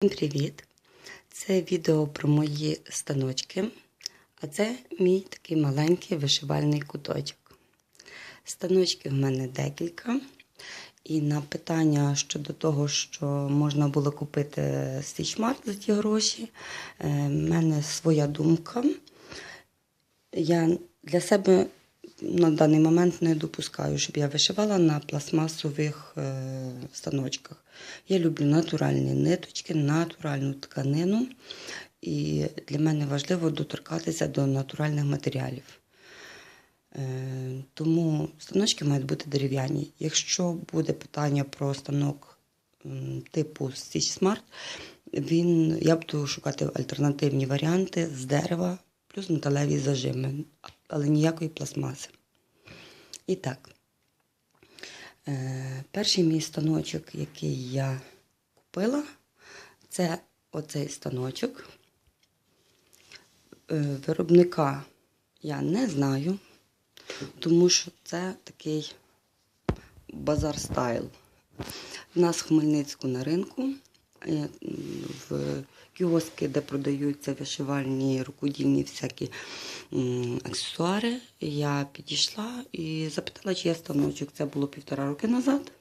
Всім привіт! Це відео про мої станочки, а це мій такий маленький вишивальний куточок. Станочків в мене декілька. І на питання щодо того, що можна було купити стічмарк за ті гроші, е, в мене своя думка. Я для себе на даний момент не допускаю, щоб я вишивала на пластмасових е, станочках. Я люблю натуральні ниточки, натуральну тканину. І для мене важливо доторкатися до натуральних матеріалів. Е, Тому станочки мають бути дерев'яні. Якщо буде питання про станок типу Stitch Smart, він, я буду шукати альтернативні варіанти з дерева, плюс металеві зажими, але ніякої пластмаси. І так, е, перший мій станочок, який я купила, це оцей станочок. Е, Виробника я не знаю, тому що це такий базар стайл. У нас в Хмельницьку на ринку, в кіоски, де продаються вишивальні рукодільні всякі аксесуари, я підійшла і запитала, чи є станочок. Це було півтора роки назад.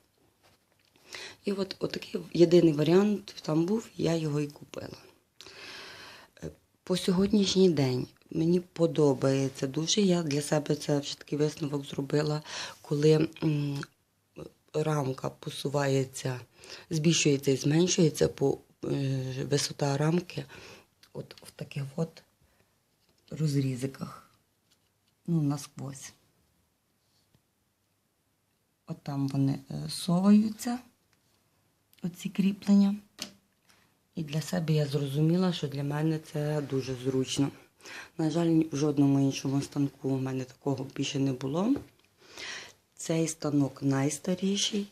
І от, такий єдиний варіант там був, я його і купила. Е, По сьогоднішній день мені подобається дуже. Я для себе це вже такий висновок зробила, коли рамка посувається, збільшується і зменшується по е, висота рамки от в таких от розрізиках. Ну, насквозь. От там вони е, соваються, оці кріплення. І для себе я зрозуміла, що для мене це дуже зручно. На жаль, в жодному іншому станку у мене такого більше не було. Цей станок найстаріший,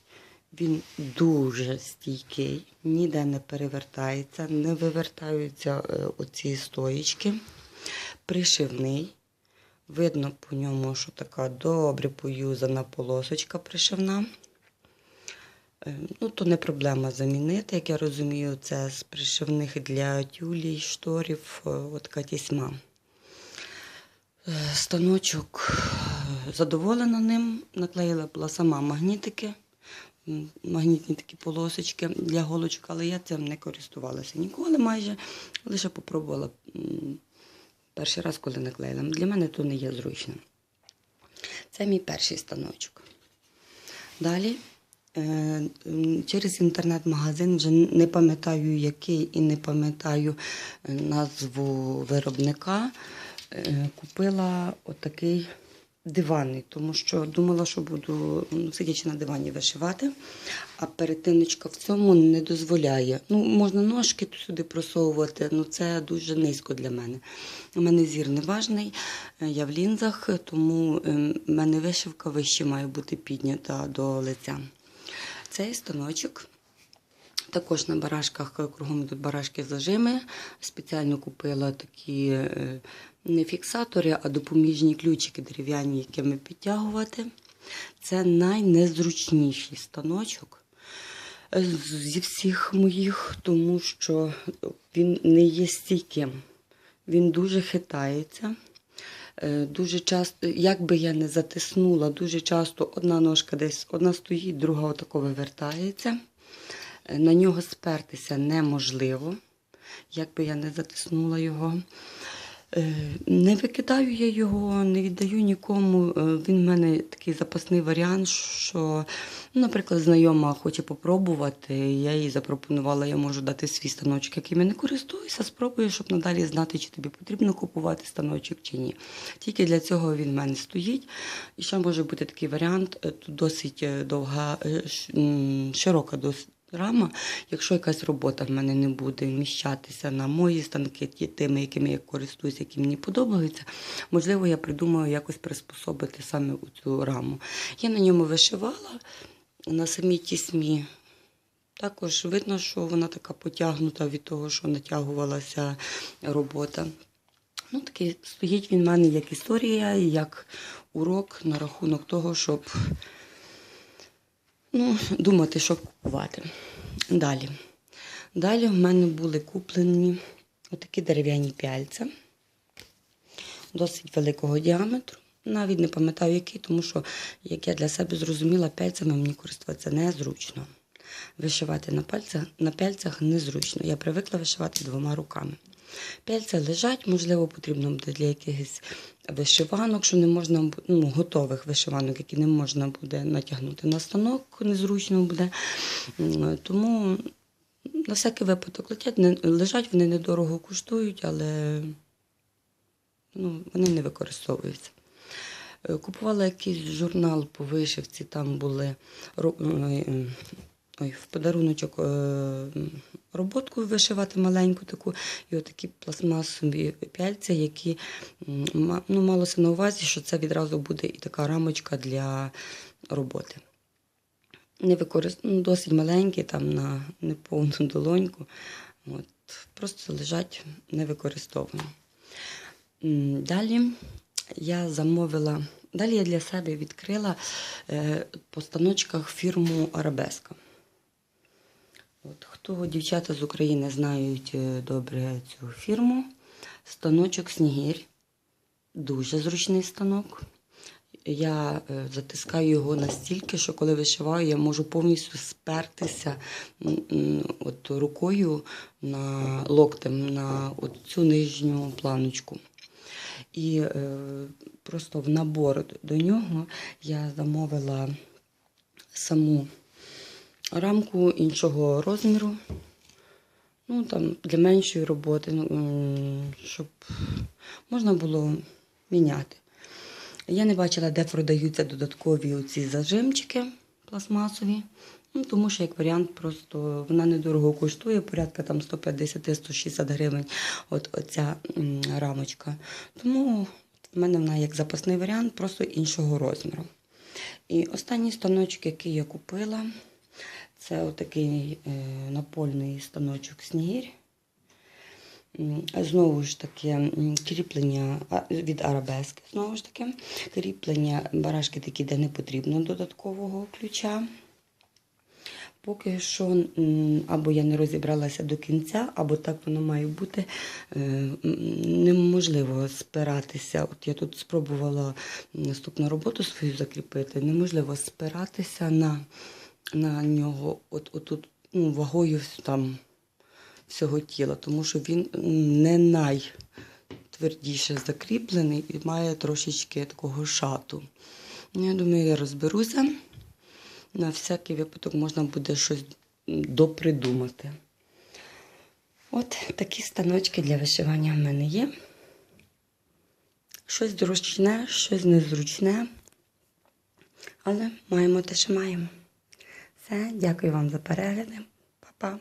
він дуже стійкий, ніде не перевертається, не вивертаються е, оці стоїчки. Пришивний. Видно по ньому, що така добре поюзана полосочка пришивна. Е, Ну, то не проблема замінити, як я розумію, це з пришивних для тюлі, шторів, е, от тісьма. Станочок задоволена ним, наклеїла була сама магнітики, магнітні такі полосочки для голочок, але я цим не користувалася ніколи майже, лише попробувала перший раз, коли наклеїла. Для мене то не є зручно. Це мій перший станочок. Далі е, через інтернет-магазин вже не пам'ятаю який і не пам'ятаю е, назву виробника. е, Купила отакий диванний, тому що думала, що буду сидячи на дивані вишивати, а перетиночка в цьому не дозволяє. Ну, можна ножки сюди просовувати, але це дуже низько для мене. У мене зір не важний, е, я в лінзах, тому е, в мене вишивка вище має бути піднята до лиця. Цей станочок. Також на барашках кругом йдуть барашки зажими. Спеціально купила такі е, не фіксатори, а допоміжні ключики дерев'яні, якими підтягувати. Це найнезручніший станочок е, зі всіх моїх, тому що він не є стійким. Він дуже хитається. Е, Дуже часто, як би я не затиснула, дуже часто одна ножка десь одна стоїть, друга отако вивертається. Е, На нього спертися неможливо, як би я не затиснула його. Е, Не викидаю я його, не віддаю нікому. Е, Він в мене такий запасний варіант, що, наприклад, знайома хоче попробувати. Я їй запропонувала, я можу дати свій станочок, яким я не користуюся, спробую, щоб надалі знати, чи тобі потрібно купувати станочок чи ні. Тільки для цього він в мене стоїть. І ще може бути такий варіант, е, тут досить довга, широка досить рама. Якщо якась робота в мене не буде вміщатися на мої станки, тими, якими я користуюся, які мені подобаються, можливо, я придумаю якось приспособити саме у цю раму. Я на ньому вишивала на самій тісьмі. Також видно, що вона така потягнута від того, що натягувалася робота. Ну, такий стоїть він в мене як історія, як урок на рахунок того, щоб ну, думати, що купувати. Далі. Далі в мене були куплені отакі дерев'яні пяльця досить великого діаметру. Навіть не пам'ятаю, який, тому що, як я для себе зрозуміла, пяльцями мені користуватися незручно. Вишивати на пальцях, на пяльцях незручно. Я привикла вишивати двома руками. Пяльця лежать, можливо, потрібно буде для якихось вишиванок, що не можна ну, готових вишиванок, які не можна буде натягнути на станок, незручно буде. Тому на всякий випадок летять, лежать, вони недорого коштують, але ну, вони не використовуються. Е, Купувала якийсь журнал по вишивці, там були е, ой, в подаруночок е, роботку вишивати маленьку таку, і отакі пластмасові пяльця, які ну, малося на увазі, що це відразу буде і така рамочка для роботи. Не використ... ну, досить маленькі, там на неповну долоньку. От, просто лежать не використовувані. Далі я замовила, далі я для себе відкрила е, по станочках фірму Арабеска. От, хто дівчата з України знають е, добре цю фірму, станочок Снігір. Дуже зручний станок. Я е, затискаю його настільки, що коли вишиваю, я можу повністю спертися от, рукою на локтем на от цю нижню планочку. І е, просто в набор до нього я замовила саму рамку іншого розміру. Ну, там, для меншої роботи, ну, щоб можна було міняти. Я не бачила, де продаються додаткові оці зажимчики пластмасові. Ну, тому що, як варіант, просто вона недорого коштує, порядка там 150-160 гривень от оця рамочка. Тому в мене вона як запасний варіант, просто іншого розміру. І останній станочок, який я купила, це отакий е, напольний станочок Снігір. Знову ж таки, кріплення від арабески. Знову ж таки, кріплення барашки такі, де не потрібно додаткового ключа. Поки що або я не розібралася до кінця, або так воно має бути. Е, Неможливо спиратися. От я тут спробувала наступну роботу свою закріпити. Неможливо спиратися на, на нього от, отут, ну, вагою там всього тіла, тому що він не найтвердіше закріплений і має трошечки такого шату. Ну, Я думаю, я розберуся. На всякий випадок можна буде щось допридумати. От такі станочки для вишивання в мене є. Щось зручне, щось незручне. Але маємо те, що маємо. Все, дякую вам за перегляди. Па-па.